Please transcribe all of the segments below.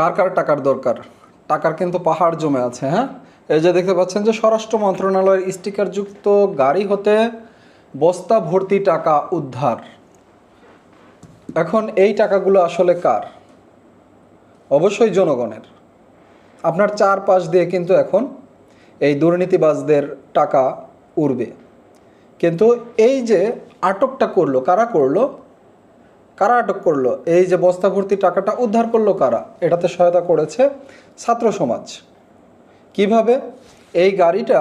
কার কার টাকার দরকার? টাকার কিন্তু পাহাড় জমে আছে হ্যাঁ? এই যে দেখতে পাচ্ছেন যে স্বরাষ্ট্র মন্ত্রণালয়ের স্টিকারযুক্ত গাড়ি হতে বস্তা ভর্তি টাকা উদ্ধার। এখন এই টাকাগুলো আসলে কার? অবশ্যই জনগণের। আপনার চার পাশ দিয়ে কিন্তু এখন এই দুর্নীতিবাজদের টাকা উড়বে। কিন্তু এই যে আটকটা করল, কারা করল? কারা আটক করল? এই যে বস্তা ভর্তি টাকাটা উদ্ধার করল কারা? এটাতে সহায়তা করেছে ছাত্র সমাজ। কীভাবে? এই গাড়িটা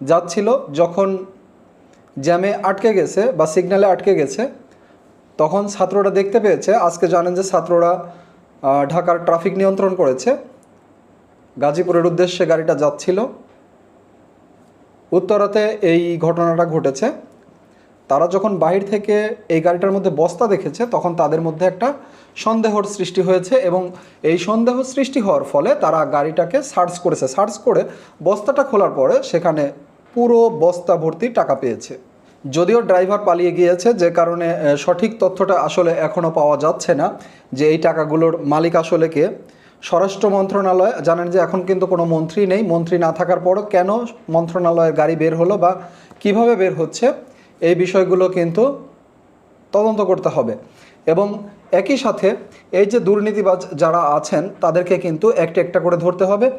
যাচ্ছিল যখন জ্যামে আটকে গেছে বা সিগন্যালে আটকে গেছে, তখন ছাত্ররা দেখতে পেয়েছে, আজকে জানেন যে ছাত্ররা ঢাকার ট্রাফিক নিয়ন্ত্রণ করেছে। গাজীপুরের উদ্দেশ্যে গাড়িটা যাচ্ছিল। উত্তরাতে এই ঘটনাটা ঘটেছে। তারা যখন বাহির থেকে এই গাড়িটার মধ্যে বস্তা দেখেছে, তখন তাদের মধ্যে একটা সন্দেহর সৃষ্টি হয়েছে এবং এই সন্দেহ সৃষ্টি হওয়ার ফলে তারা গাড়িটাকে সার্চ করেছে। সার্চ করে বস্তাটা খোলার পরে সেখানে পুরো বস্তা ভর্তি টাকা পেয়েছে। যদিও ড্রাইভার পালিয়ে গিয়েছে, যে কারণে সঠিক তথ্যটা আসলে এখনও পাওয়া যাচ্ছে না যে এই টাকাগুলোর মালিক আসলে কে। স্বরাষ্ট্র মন্ত্রণালয় জানেন যে এখন কিন্তু কোনো মন্ত্রী নেই। মন্ত্রী না থাকার পরও কেন মন্ত্রণালয়ের গাড়ি বের হলো বা কীভাবে বের হচ্ছে? এই বিষয়গুলো কিন্তু তদন্ত করতে হবে। এবং একই সাথে এই যে দুর্নীতিবাজ যারা আছেন, তাদেরকে কিন্তু একটা একটা করে ধরতে হবে।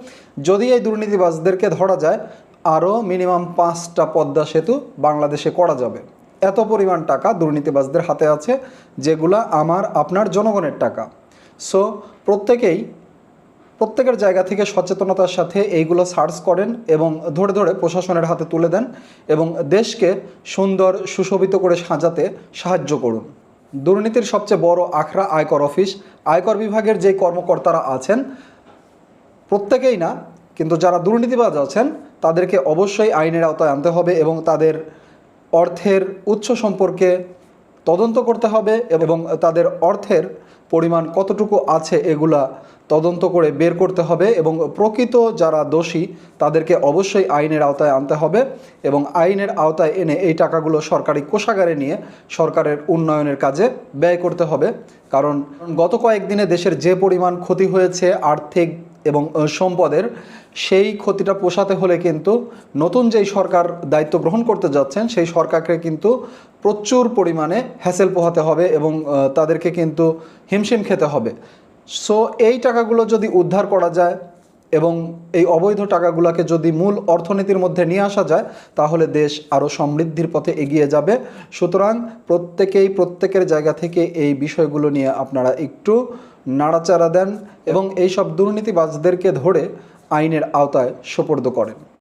যদি এই দুর্নীতিবাজদেরকে ধরা যায়, আরও মিনিমাম পাঁচটা পদ্মা সেতু বাংলাদেশে করা যাবে। এত পরিমাণ টাকা দুর্নীতিবাজদের হাতে আছে, যেগুলা আমার, আপনার জনগণের টাকা। সো প্রত্যেকেই প্রত্যেকের জায়গা থেকে সচেতনতার সাথে এইগুলো সার্চ করেন এবং ধরে ধরে প্রশাসনের হাতে তুলে দেন এবং দেশকে সুন্দর সুশোভিত করে সাজাতে সাহায্য করুন। দুর্নীতির সবচেয়ে বড় আখড়া আয়কর অফিস। আয়কর বিভাগের যে কর্মকর্তারা আছেন, প্রত্যেকেই না, কিন্তু যারা দুর্নীতিবাজ আছেন, তাদেরকে অবশ্যই আইনের আওতায় আনতে হবে এবং তাদের অর্থের উৎস সম্পর্কে তদন্ত করতে হবে এবং তাদের অর্থের পরিমাণ কতটুকু আছে এগুলা তদন্ত করে বের করতে হবে এবং প্রকৃত যারা দোষী, তাদেরকে অবশ্যই আইনের আওতায় আনতে হবে এবং আইনের আওতায় এনে এই টাকাগুলো সরকারি কোষাগারে নিয়ে সরকারের উন্নয়নের কাজে ব্যয় করতে হবে। কারণ গত কয়েকদিনে দেশের যে পরিমাণ ক্ষতি হয়েছে আর্থিক এবং সম্পদের সেই ক্ষতিটা পোষাতে হলে কিন্তু নতুন যেই সরকার দায়িত্ব গ্রহণ করতে যাচ্ছেন, সেই সরকারকে কিন্তু প্রচুর পরিমাণে হ্যাসেল পোহাতে হবে এবং তাদেরকে কিন্তু হিমশিম খেতে হবে। সো এই টাকাগুলো যদি উদ্ধার করা যায় এবং এই অবৈধ টাকাগুলোকে যদি মূল অর্থনীতির মধ্যে নিয়ে আসা যায়, তাহলে দেশ আরও সমৃদ্ধির পথে এগিয়ে যাবে। সুতরাং প্রত্যেকেই প্রত্যেকের জায়গা থেকে এই বিষয়গুলো নিয়ে আপনারা একটু নাড়াচাড়া দেন এবং এই সব দুর্নীতিবাজদেরকে ধরে আইনের আওতায় সোপর্দ করেন।